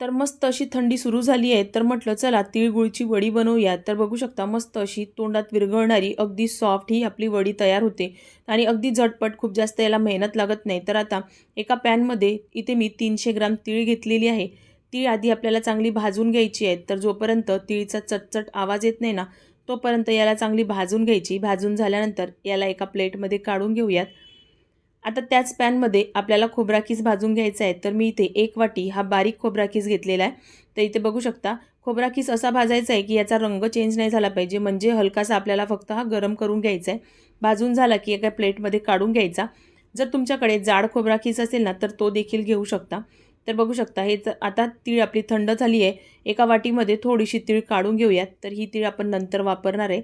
तर मस्त अशी थंडी सुरू झाली आहे. तर म्हटलं चला तिळगुळची वडी बनवूया. तर बघू शकता मस्त अशी तोंडात विरघळणारी अगदी सॉफ्ट ही आपली वडी तयार होते. आणि अगदी झटपट खूप जास्त याला मेहनत लागत नाही. तर आता एका पॅनमध्ये इथे मी तीनशे ग्राम तीळ घेतलेली आहे. तीळ आधी आपल्याला चांगली भाजून घ्यायची आहे. तर जोपर्यंत तिळीचा चटचट आवाज येत नाही ना तोपर्यंत याला चांगली भाजून घ्यायची. भाजून झाल्यानंतर याला एका प्लेटमध्ये काढून घेऊयात. आता त्याच पॅनमध्ये आपल्याला खोबरा किस भाजून घ्यायचा आहे तर मी इथे एक वाटी हा बारीक खोबरा किस घेतलेला आहे. तर इथे बघू शकता खोबरा किस असा भाजायचा आहे की याचा रंग चेंज नाही झाला पाहिजे म्हणजे हलकासा आपल्याला फक्त हा गरम करून घ्यायचा आहे. भाजून झाला की एका प्लेटमध्ये काढून घ्यायचा. जर तुमच्याकडे जाड खोबरा किस असेल ना तर तो देखील घेऊ शकता. तर बघू शकता हे आता तीळ आपली थंड झाली आहे. एका वाटीमध्ये थोडीशी तीळ काढून घेऊयात. तर ही तीळ आपण नंतर वापरणार आहे.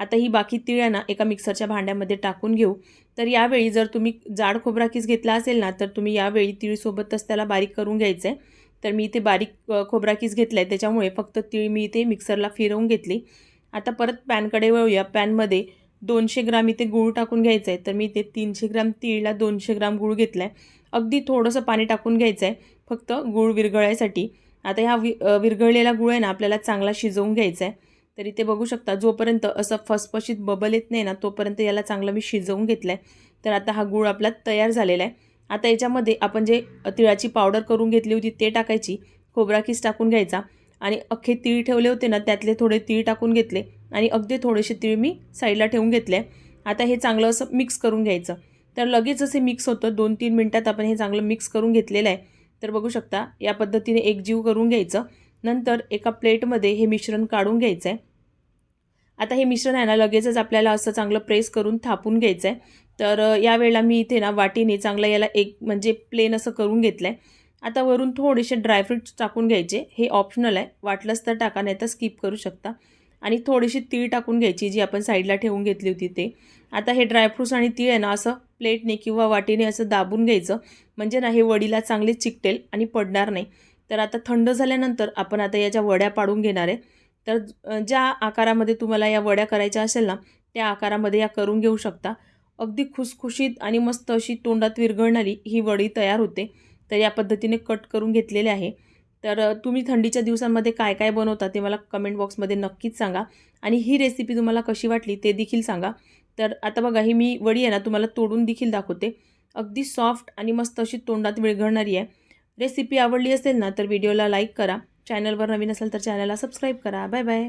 आता ही बाकी तिळ्यांना एका मिक्सरच्या भांड्यामध्ये टाकून घेऊ. तर यावेळी जर तुम्ही जाड खोबरा किस घेतला असेल ना तर तुम्ही यावेळी तिळीसोबतच त्याला बारीक करून घ्यायचं आहे तर मी इथे बारीक खोबरा किस घेतला आहे त्याच्यामुळे फक्त तीळ मी इथे मिक्सरला फिरवून घेतली. आता परत पॅनकडे वळूया. पॅनमध्ये दोनशे ग्राम इथे गूळ टाकून घ्यायचं आहे तर मी इथे तीनशे ग्राम तीळला दोनशे ग्राम गूळ घेतला आहे अगदी थोडंसं पाणी टाकून घ्यायचं आहे फक्त गूळ विरघळायसाठी. आता ह्या वि विरघळलेला गूळ आहे ना आपल्याला चांगला शिजवून घ्यायचा आहे तर इथे बघू शकता. जोपर्यंत असं फसफशीत बबल येत नाही ना तोपर्यंत याला चांगलं मी शिजवून घेतलं आहे तर आता हा गूळ आपला तयार झालेला आहे. आता याच्यामध्ये आपण जे तिळाची पावडर करून घेतली होती ते टाकायची. खोबरा किस टाकून घ्यायचा. आणि अख्खे तीळ ठेवले होते ना त्यातले थोडे तीळ टाकून घेतले. आणि अगदी थोडेसे तीळ मी साईडला ठेवून घेतले. आता हे चांगलं असं मिक्स करून घ्यायचं. तर लगेच असे मिक्स होतं. दोन तीन मिनटात आपण हे चांगलं मिक्स करून घेतलेलं आहे. तर बघू शकता या पद्धतीने एकजीव करून घ्यायचं. नंतर एका प्लेटमध्ये हे मिश्रण काढून घ्यायचं आहे आता हे मिश्रण आहे ना लगेचच आपल्याला असं चांगलं प्रेस करून थापून घ्यायचं आहे तर यावेळेला मी इथे ना वाटीने चांगलं याला एक म्हणजे प्लेन असं करून घेतलं आहे आता वरून थोडेसे ड्रायफ्रूट्स टाकून घ्यायचे. हे ऑप्शनल आहे. वाटलंच तर टाका नाही तर स्किप करू शकता. आणि थोडीशी तीळ टाकून घ्यायची जी आपण साईडला ठेवून घेतली होती ते. आता हे ड्रायफ्रूट्स आणि तीळ आहे ना असं प्लेटने किंवा वाटीने असं दाबून घ्यायचं. म्हणजे ना हे वडीला चांगले चिकटेल आणि पडणार नाही. तर आता थंड झाल्यानंतर आपण आता याच्या वड्या पाडून घेणार आहे. तर ज्या आकारामध्ये तुम्हाला या वड्या करायच्या असेल ना त्या आकारामध्ये या करून घेऊ शकता. अगदी खुसखुशीत आणि मस्त अशी तोंडात विरघळणारी ही वडी तयार होते. तर या पद्धतीने कट करून घेतलेले आहे. तर तुम्ही थंडीच्या दिवसांमध्ये काय काय बनवता ते मला कमेंट बॉक्समध्ये नक्कीच सांगा. आणि ही रेसिपी तुम्हाला कशी वाटली ते देखील सांगा. तर आता बघा ही मी वडी आहे ना तुम्हाला तोडून देखील दाखवते. अगदी सॉफ्ट आणि मस्त अशी तोंडात विरघळणारी आहे. रेसिपी आवडली असेल ना तर व्हिडिओला लाईक करा. चॅनलवर नवीन असेल तर चॅनलला सबस्क्राईब करा. Bye bye.